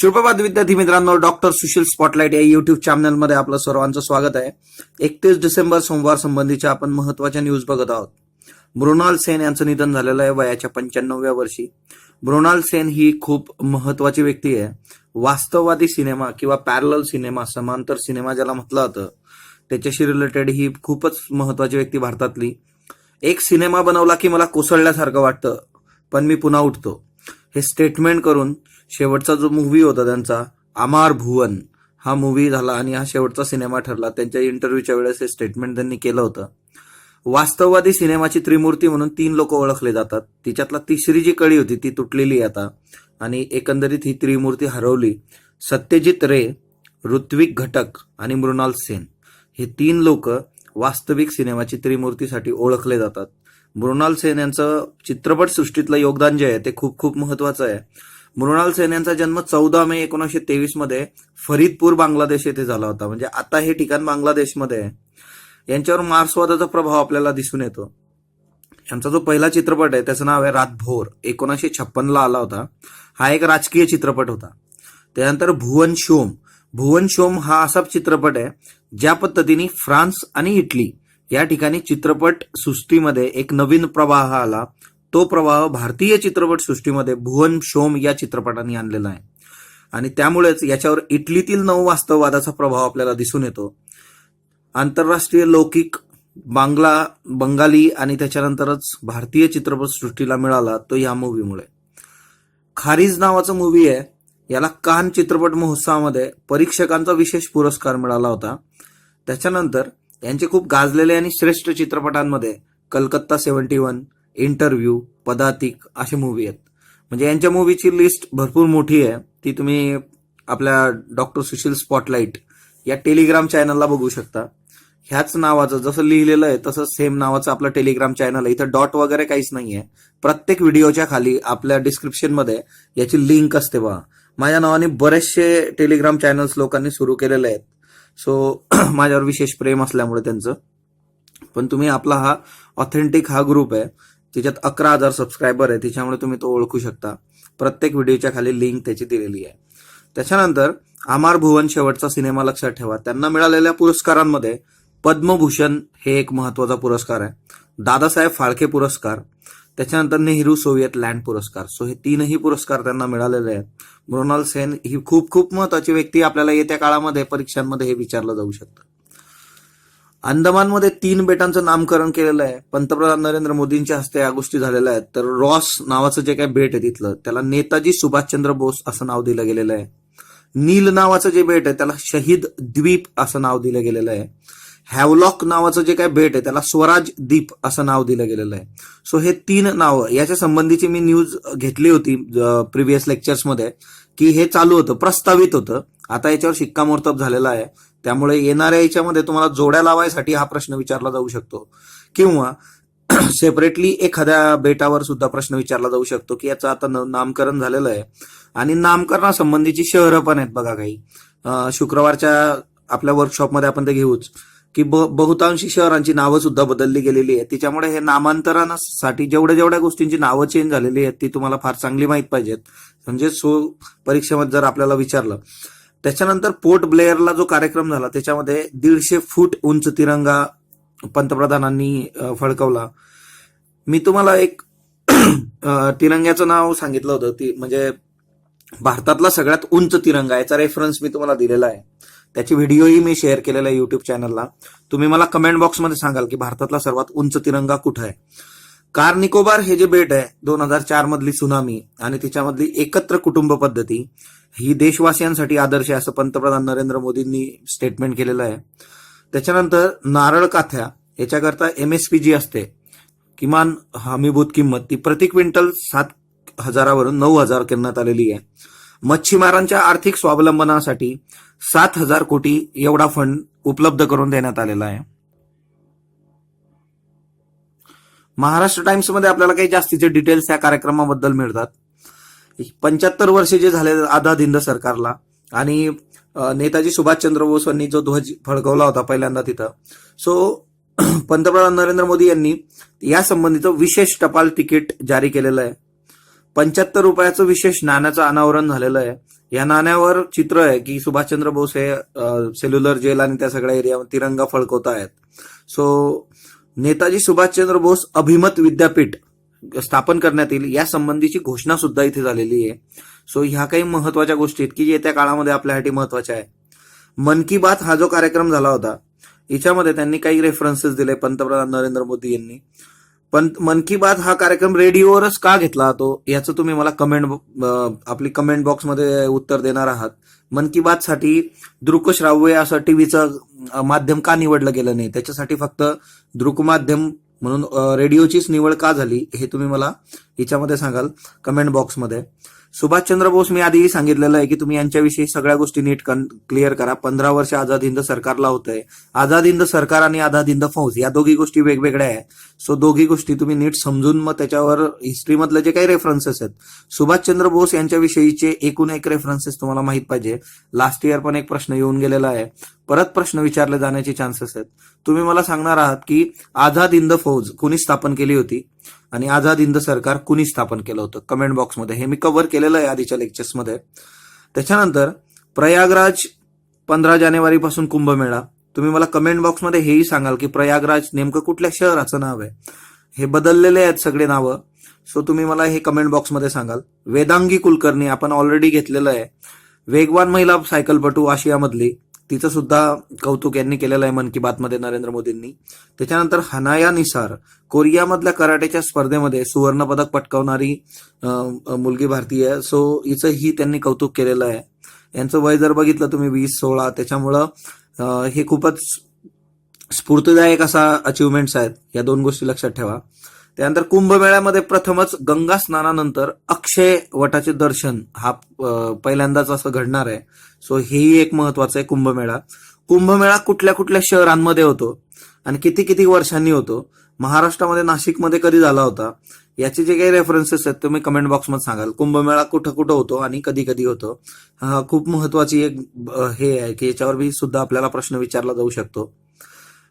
सुप्रभात विद्यार्थी मित्रांनो डॉक्टर सुशील स्पॉटलाइट या युट्यूब चॅनलमध्ये आपलं सर्वांचं स्वागत आहे. एकतीस डिसेंबर सोमवार संबंधीच्या आपण महत्त्वाच्या न्यूज बघत आहोत. मृणाल सेन यांचं निधन झालेलं आहे वयाच्या पंच्याण्णव्या वर्षी. मृणाल सेन ही खूप महत्वाची व्यक्ती आहे. वास्तववादी सिनेमा किंवा पॅरल सिनेमा समांतर सिनेमा ज्याला म्हटलं जातं त्याच्याशी रिलेटेड ही खूपच महत्वाची व्यक्ती भारतातली. एक सिनेमा बनवला की मला कोसळल्यासारखं वाटतं पण मी पुन्हा उठतो. हे स्टेटमेंट करून शेवटचा जो मूव्ही होता त्यांचा अमार भुवन हा मूव्ही झाला आणि हा शेवटचा सिनेमा ठरला. त्यांच्या इंटरव्ह्यूच्या वेळेस हे स्टेटमेंट त्यांनी केलं होतं. वास्तववादी सिनेमाची त्रिमूर्ती म्हणून तीन लोक ओळखले जातात. तिच्यातला तिसरी जी कळी होती ती तुटलेली आता. आणि एकंदरीत ही त्रिमूर्ती हरवली. सत्यजित रे ऋत्विक घटक आणि मृणाल सेन. हे तीन लोक वास्तविक सिनेमाची त्रिमूर्तीसाठी ओळखले जातात. मृणाल सेन यांचं चित्रपट सृष्टीतलं योगदान जे आहे ते खूप खूप महत्वाचं आहे. मृणाल सेन यांचा जन्म चौदा मे एकोणीसशे तेवीसमध्ये फरीदपूर बांगलादेश येथे झाला होता. म्हणजे आता हे ठिकाण बांगलादेशमध्ये आहे. यांच्यावर मार्क्सवादाचा प्रभाव आपल्याला दिसून येतो. यांचा जो पहिला चित्रपट आहे त्याचं नाव आहे रातभोर. एकोणीसशे छप्पनला आला होता. हा एक राजकीय चित्रपट होता. त्यानंतर भुवन शोम. भुवन शोम हा असा चित्रपट आहे ज्या पद्धतीने फ्रान्स आणि इटली या ठिकाणी चित्रपट सृष्टीमध्ये एक नवीन प्रवाह आला. तो प्रवाह भारतीय चित्रपट सृष्टीमध्ये भुवन शोम या चित्रपटाने आणलेला आहे. आणि त्यामुळेच याच्यावर इटलीतील नववास्तववादाचा प्रभाव आपल्याला दिसून येतो. आंतरराष्ट्रीय लौकिक बांगला बंगाली आणि त्याच्यानंतरच भारतीय चित्रपट सृष्टीला मिळाला तो या मूवीमुळे. खारीज नावाचं मूवी आहे. याला कान चित्रपट महोत्सवामध्ये परीक्षकांचा विशेष पुरस्कार मिळाला होता. त्याच्यानंतर यांचे खूप गाजलेले आणि श्रेष्ठ चित्रपटांमध्ये Calcutta seventy one interview Padatik असे मूवी आहेत. म्हणजे यांच्या मूवीची लिस्ट भरपूर मोठी आहे. ती तुम्ही आपल्या डॉक्टर सुशील स्पॉटलाईट या टेलिग्राम चॅनलला बघू शकता. ह्याच नावाचं जसं लिहिलेलं आहे तसं सेम नावाचं आपलं टेलिग्राम चॅनल आहे. इथं डॉट वगैरे काहीच नाही आहे प्रत्येक व्हिडिओच्या खाली आपल्या डिस्क्रिप्शनमध्ये याची लिंक असते बघा. माझ्या नावाने बरेचसे टेलिग्राम चॅनल्स लोकांनी सुरू केलेले आहेत. सो माझ्यावर विशेष प्रेम असल्यामुळे त्यांचं. पण तुम्ही आपला हा ऑथेंटिक हा ग्रुप आहे त्याच्यात अकरा हजार सबस्क्रायबर आहे त्याच्यामुळे तुम्ही तो ओळखू शकता. प्रत्येक व्हिडिओच्या खाली लिंक त्याची दिलेली आहे. त्याच्यानंतर आमार भुवन शेवटचा सिनेमा लक्षात ठेवा. त्यांना मिळालेल्या पुरस्कारांमध्ये पद्मभूषण हे एक महत्त्वाचा पुरस्कार आहे. दादासाहेब फाळके पुरस्कार. त्याच्यानंतर नेहरू सोव्हिएत लँड पुरस्कार. सो हे तीनही पुरस्कार त्यांना मिळालेले आहेत. मृणाल सेन ही खूप खूप महत्वाची व्यक्ती आपल्याला येत्या काळामध्ये परीक्षांमध्ये हे विचारलं जाऊ शकतं. अंदमानमध्ये तीन बेटांचं नामकरण केलेलं आहे. पंतप्रधान नरेंद्र मोदींच्या हस्ते या गोष्टी झालेल्या आहेत. तर रॉस नावाचं जे काही बेट आहे तिथलं त्याला नेताजी सुभाषचंद्र बोस असं नाव दिलं गेलेलं आहे. नील नावाचं जे बेट आहे त्याला शहीद द्वीप असं नाव दिलं गेलेलं आहे. हॅवलॉक नावाचं जे काय बेट आहे त्याला स्वराज द्वीप असं नाव दिलं गेलेलं आहे. सो हे तीन नावं याच्या संबंधीची मी न्यूज घेतली होती प्रिव्हियस लेक्चर्समध्ये की हे चालू होतं प्रस्तावित होतं. आता याच्यावर शिक्कामोर्तब झालेला आहे. त्यामुळे येणाऱ्या याच्यामध्ये तुम्हाला जोड्या लावायसाठी हा प्रश्न विचारला जाऊ शकतो. किंवा सेपरेटली एखाद्या बेटावर सुद्धा प्रश्न विचारला जाऊ शकतो की याचं आता नामकरण झालेलं आहे. आणि नामकरणासंबंधीची शहरं पण आहेत बघा काही. शुक्रवारच्या आपल्या वर्कशॉपमध्ये आपण ते घेऊच. की बहुतांशी शहरांची नावं सुद्धा बदलली गेलेली आहेत. त्याच्यामुळे हे नामांतरणासाठी जेवढ्या जेवढ्या गोष्टींची नावं चेंज झालेली आहेत ती तुम्हाला फार चांगली माहीत पाहिजेत. म्हणजे सो परीक्षेमध्ये जर आपल्याला विचारलं त्याच्यानंतर पोर्ट ब्लेअरला जो कार्यक्रम झाला त्याच्यामध्ये दीडशे फूट उंच तिरंगा पंतप्रधानांनी फडकवला. मी तुम्हाला एक तिरंग्याचं नाव सांगितलं होतं ती म्हणजे भारतातला सगळ्यात उंच तिरंगा याचा रेफरन्स मी तुम्हाला दिलेला आहे. त्याची व्हिडिओही मी शेअर केलेला आहे युट्यूब चॅनलला तुम्ही मला कमेंट बॉक्समध्ये सांगाल की भारतातला सर्वात उंच तिरंगा कुठं आहे? कार निकोबार हे जे बेट आहे दोन हजार चार मधली सुनामी आणि तिच्यामधली एकत्र कुटुंब पद्धती ही देशवासियांसाठी आदर्श आहे असं पंतप्रधान नरेंद्र मोदींनी स्टेटमेंट केलेलं आहे. त्याच्यानंतर नारळ काथ्या याच्याकरता एम एस पी जी असते किमान हमीभूत किंमत ती प्रति क्विंटल सात हजारावरून नऊ हजार करण्यात आलेली आहे. मच्छीमारांच्या आर्थिक स्वावलंबनासाठी सात हजार कोटी एवढा फंड उपलब्ध करून देण्यात आलेला आहे. महाराष्ट्र टाइम्समध्ये आपल्याला काही जास्तीचे डिटेल्स या कार्यक्रमाबद्दल मिळतात. पंच्याहत्तर वर्षे जे झाले आझाद हिंद सरकारला आणि नेताजी सुभाषचंद्र बोस यांनी जो ध्वज फडकवला होता पहिल्यांदा तिथं. सो पंतप्रधान नरेंद्र मोदी यांनी या संबंधीचं विशेष टपाल तिकीट जारी केलेलं आहे. पंच्याहत्तर रुपयाचं विशेष नाण्याचं अनावरण झालेलं आहे. या नाण्यावर चित्र आहे की सुभाषचंद्र बोस हे सेल्युलर जेल आणि त्या सगळ्या एरियावर तिरंगा फडकवत आहेत. सो नेताजी सुभाषचंद्र बोस अभिमत विद्यापीठ स्थापन करण्यात येईल या संबंधीची घोषणा सुद्धा इथे झालेली आहे. सो ह्या काही महत्त्वाच्या गोष्टी आहेत की येत्या काळामध्ये आपल्यासाठी महत्त्वाच्या आहे मन की बात हा जो कार्यक्रम झाला होता याच्यामध्ये त्यांनी काही रेफरन्सेस दिले पंतप्रधान नरेंद्र मोदी यांनी. पण मन की बात हा कार्यक्रम रेडिओवरच का घेतला तो याचं तुम्ही मला कमेंट आपली कमेंट बॉक्समध्ये उत्तर देणार आहात. मन की बात साठी दृकश्राव्य असं टीव्हीचं माध्यम का निवडलं गेलं नाही? त्याच्यासाठी फक्त दृकमाध्यम म्हणून रेडिओचीच निवड का झाली हे तुम्ही मला याच्यामध्ये सांगाल कमेंट बॉक्समध्ये सुभाषचंद्र बोस मी आधीही सांगितलेलं आहे की तुम्ही यांच्याविषयी सगळ्या गोष्टी नीट क्लिअर करा. पंधरा वर्ष आझाद हिंद सरकारला होतंय. आझाद हिंद सरकार आणि आझाद हिंद फौज या दोघी गोष्टी वेगवेगळ्या आहेत. सो दोघी गोष्टी तुम्ही नीट समजून मग त्याच्यावर हिस्ट्रीमधले जे काही रेफरन्सेस आहेत सुभाषचंद्र बोस यांच्याविषयीचे एकूण एक रेफरन्सेस तुम्हाला माहीत पाहिजे. लास्ट इयर पण एक प्रश्न येऊन गेलेला आहे. परत प्रश्न विचारले जाण्याचे चान्सेस आहेत. तुम्ही मला सांगणार आहात की आझाद हिंद फौज कुणी स्थापन केली होती? आणि आझाद हिंद सरकार कुणी स्थापन केलं होतं? कमेंट बॉक्समध्ये हे मी कव्हर केलेलं आहे आधीच्या लेक्चर्समध्ये त्याच्यानंतर प्रयागराज पंधरा जानेवारीपासून कुंभमेळा. तुम्ही मला कमेंट बॉक्समध्ये हेही सांगाल की प्रयागराज नेमकं कुठल्या शहराचं नाव आहे? हे बदललेले आहेत सगळे नावं. सो तुम्ही मला हे कमेंट बॉक्समध्ये सांगाल. वेदांगी कुलकर्णी आपण ऑलरेडी घेतलेलं आहे. वेगवान महिला सायकलपटू आशियामधली. तिचं सुद्धा कौतुक यांनी केलेलं आहे मन की बातमध्ये नरेंद्र मोदींनी. त्याच्यानंतर हनाया निसार कोरियामधल्या कराटेच्या स्पर्धेमध्ये सुवर्ण पदक पटकावणारी मुलगी भारतीय आहे. सो हिचंही त्यांनी कौतुक केलेलं आहे. यांचं वय जर बघितलं तुम्ही वीस सोळा त्याच्यामुळं हे खूपच स्फूर्तिदायक असा अचिव्हमेंट्स आहेत. या दोन गोष्टी लक्षात ठेवा. त्यानंतर कुंभमेळ्यामध्ये प्रथमच गंगा स्नानानंतर अक्षय वटाचे दर्शन हा पहिल्यांदाच असं घडणार आहे. सो हेही एक महत्वाचं आहे कुंभमेळा. कुंभमेळा कुठल्या कुठल्या शहरांमध्ये होतो आणि किती किती वर्षांनी होतो? महाराष्ट्रामध्ये नाशिकमध्ये कधी झाला होता? याचे जे काही रेफरन्सेस आहेत तुम्ही कमेंट बॉक्समध्ये सांगाल. कुंभमेळा कुठं कुठं होतो आणि कधी कधी होतो? हा खूप महत्वाची एक हे आहे की याच्यावर बी सुद्धा आपल्याला प्रश्न विचारला जाऊ शकतो.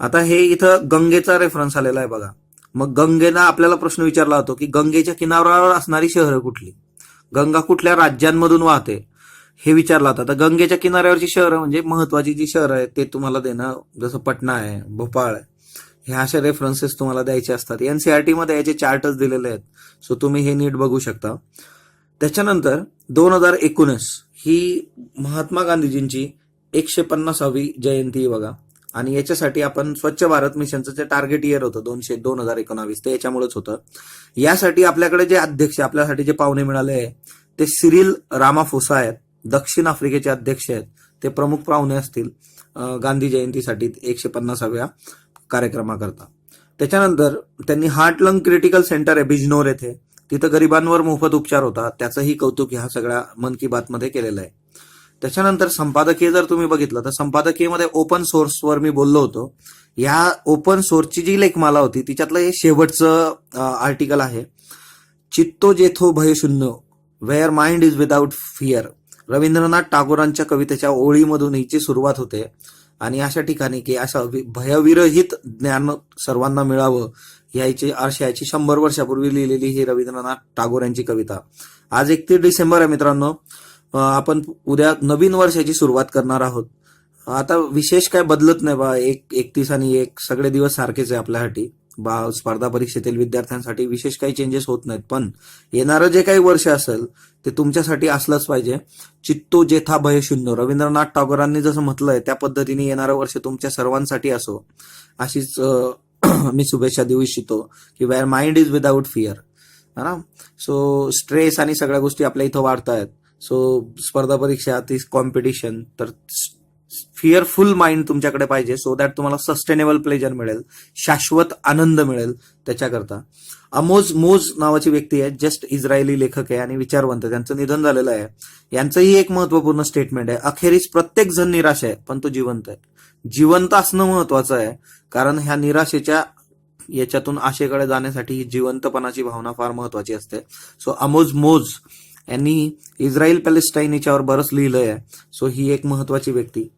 आता हे इथं गंगेचा रेफरन्स आलेला आहे बघा. मग गंगेनं आपल्याला प्रश्न विचारला होतो की गंगेच्या किनाऱ्यावर असणारी शहरं कुठली? गंगा कुठल्या राज्यांमधून वाहते? हे विचारलं होतं. तर गंगेच्या किनाऱ्यावरची शहरं म्हणजे महत्वाची जी शहरं आहेत ते तुम्हाला देणं जसं पटना आहे भोपाळ आहे ह्या अशा रेफरन्सेस तुम्हाला द्यायचे असतात. एनसीआरटी मध्ये याचे चार्टच दिलेले आहेत. सो तुम्ही हे नीट बघू शकता. त्याच्यानंतर दोन हजार एकोणीस ही महात्मा गांधीजींची एकशे पन्नासावी जयंती बघा. आणि याच्यासाठी आपण स्वच्छ भारत मिशनचं जे टार्गेट इयर होतं दोनशे दोन हजार एकोणावीस ते याच्यामुळेच होतं. यासाठी आपल्याकडे जे अध्यक्ष आपल्यासाठी जे पाहुणे मिळाले आहे ते सिरिल रामाफोसा आहेत. दक्षिण आफ्रिकेचे अध्यक्ष आहेत. ते प्रमुख पाहुणे असतील. गांधी जयंतीसाठी एकशे पन्नासाव्या कार्यक्रमाकरता. त्याच्यानंतर त्यांनी हार्ट लंग क्रिटिकल सेंटर आहे बिजनोर येथे. तिथं गरिबांवर मोफत उपचार होता त्याचंही कौतुक ह्या सगळ्या मन की बातमध्ये केलेलं आहे. त्याच्यानंतर संपादकीय जर तुम्ही बघितलं तर संपादकीयमध्ये ओपन सोर्सवर मी बोललो होतो. या ओपन सोर्सची जी लेखमाला होती तिच्यातलं हे शेवटचं आर्टिकल आहे. चित्तो जेथो भयशून्य where mind is without fear Rabindranath टागोरांच्या कवितेच्या ओळीमधून हिची सुरुवात होते. आणि अशा ठिकाणी की असं भयविरहित ज्ञान सर्वांना मिळावं याची आशयाची शंभर वर्षापूर्वी लिहिलेली ही रवींद्रनाथ टागोर यांची कविता. आज एकतीस डिसेंबर आहे मित्रांनो. आपण उद्या नवीन वर्षाची सुरुवात करणार आहोत. आता विशेष काय बदलत नाही बा एक एकतीस आणि एक सगळे दिवस सारखेच आहे आपल्यासाठी. बा स्पर्धा परीक्षेतील विद्यार्थ्यांसाठी विशेष काही चेंजेस होत नाहीत. पण येणारं जे काही वर्ष असेल ते तुमच्यासाठी असलंच पाहिजे. चित्तो जेथा भयशून्य रवींद्रनाथ टागोरांनी जसं म्हटलंय त्या पद्धतीने येणारं वर्ष तुमच्या सर्वांसाठी असो. अशीच मी शुभेच्छा देऊ इच्छितो की where mind is without fear है ना? सो स्ट्रेस आणि सगळ्या गोष्टी आपल्या इथं वाढतायत. सो स्पर्धा परीक्षा ती कॉम्पिटिशन तर फिअरफुल माइंड तुमच्याकडे पाहिजे सो दॅट तुम्हाला सस्टेनेबल प्लेजर मिळेल. शाश्वत आनंद मिळेल त्याच्याकरता. अमोज मोज नावाची व्यक्ती आहे जस्ट इस्रायली लेखक आहे आणि विचारवंत. त्यांचं निधन झालेलं आहे. यांचंही एक महत्त्वपूर्ण स्टेटमेंट आहे. अखेरीस प्रत्येक जण निराश आहे पण तो जिवंत आहे. जिवंत असणं महत्वाचं आहे कारण ह्या निराशेच्या याच्यातून आशेकडे जाण्यासाठी ही जिवंतपणाची भावना फार महत्वाची असते. सो अमोज मोज यांनी इस्रायल पॅलेस्टाईन याच्यावर बरंच लिहिलंय. आहे सो ही एक महत्वाची व्यक्ती.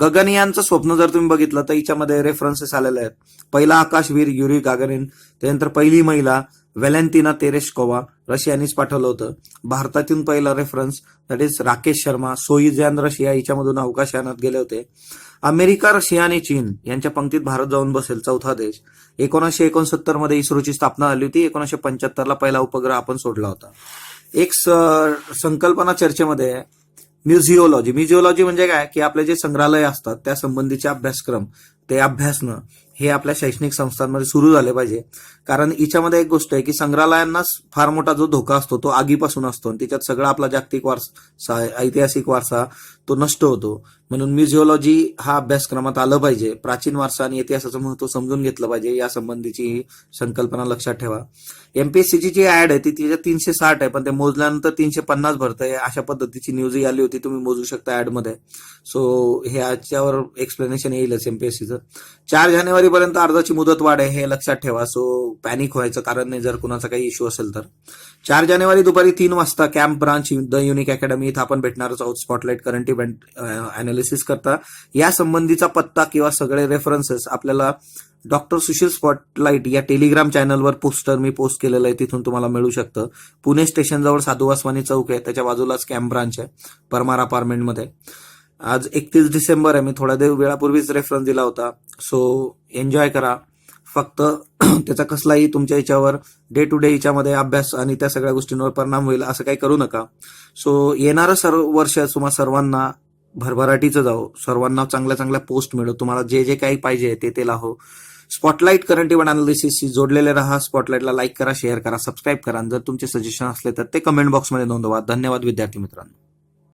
गगनयानचं स्वप्न जर तुम्ही बघितलं तर हिच्यामध्ये रेफरन्सेस आलेले आहेत. पहिला आकाशवीर युरी गागरिन त्यानंतर पहिली महिला व्हॅलेंटिना तेरेशकोवा रशियानीच पाठवलं होतं. भारतातून पहिला reference that is Rakesh Sharma सोईजॅन Russia याच्यामधून अवकाशयानात गेले होते. अमेरिका रशिया आणि चीन यांच्या पंक्तीत भारत जाऊन बसेल चौथा देश. एकोणीसशे एकोणसत्तरमध्ये इस्रोची स्थापना झाली होती. एकोणीसशे पंच्याहत्तरला पहिला उपग्रह आपण सोडला होता. एक संकल्पना चर्चेमध्ये आहे. म्युझिओलॉजी. म्युझिओलॉजी म्हणजे काय? की आपले जे संग्रहालय असतात त्या संबंधीचे अभ्यासक्रम. ते अभ्यासणं हे आपल्या शैक्षणिक संस्थांमध्ये सुरू झाले पाहिजे. कारण याच्यामध्ये एक गोष्ट आहे की संग्रहालयांना फार मोठा जो धोका असतो तो आगीपासून असतो आणि त्याच्यात सगळा आपला जागतिक वारसा ऐतिहासिक वारसा तो नष्ट होतो. म्हणून म्युझिओलॉजी हा अभ्यासक्रमात आलं पाहिजे. प्राचीन वारसा आणि इतिहासाचं महत्त्व समजून घेतलं पाहिजे. या संबंधीची ही संकल्पना लक्षात ठेवा. एमपीएससीची जी ऍड आहे ती तिच्या तीनशे साठ आहे पण ते मोजल्यानंतर तीनशे पन्नास भरतंय. अशा पद्धतीची न्यूजही आली होती तुम्ही मोजू शकता ऍडमध्ये. सो हे याच्यावर एक्सप्लेनेशन येईलच एमपीएससीचं चार जानेवारीपर्यंत अर्जाची मुदत वाढ आहे हे लक्षात ठेवा. सो पॅनिक व्हायचं कारण नाही जर कुणाचा काही इश्यू असेल तर. चार जानेवारी दुपारी तीन वाजता camp branch the unique academy इथं आपण भेटणारच आहोत. स्पॉटलाईट करंट इव्हेंट अनालिसिस करता. या संबंधीचा पत्ता किंवा सगळे रेफरन्सेस आपल्याला डॉक्टर सुशील स्पॉटलाईट या टेलिग्राम चॅनलवर पोस्टर मी पोस्ट केलेलं आहे. तिथून तुम्हाला मिळू शकतं. पुणे स्टेशनजवळ साधू वासवानी चौक आहे. त्याच्या बाजूलाच कॅम्प ब्रांच आहे. परमार अपार्टमेंटमध्ये आज एकतीस डिसेंबर आहे. मी थोड्या देव वेळापूर्वीच रेफरन्स दिला होता. सो एन्जॉय करा. फक्त त्याचा कसलाही तुमच्या याच्यावर डे टू डे याच्यामध्ये अभ्यास आणि त्या सगळ्या गोष्टींवर परिणाम होईल असं काही करू नका. सो येणारं सर्व वर्ष तुम्हा सर्वांना भरभराटीचं जाओ सर्वांना चांगल्या चांगल्या पोस्ट मिळो. तुम्हाला जे जे काही पाहिजे ते ते लाहो. स्पॉटलाईट करंट इव्हन अनालिसिसशी जोडलेले राहा. स्पॉटलाईटला लाईक करा शेअर करा सबस्क्राईब करा. जर तुमचे सजेशन असले तर ते कमेंट बॉक्समध्ये नोंदवा. धन्यवाद विद्यार्थी मित्रांनो.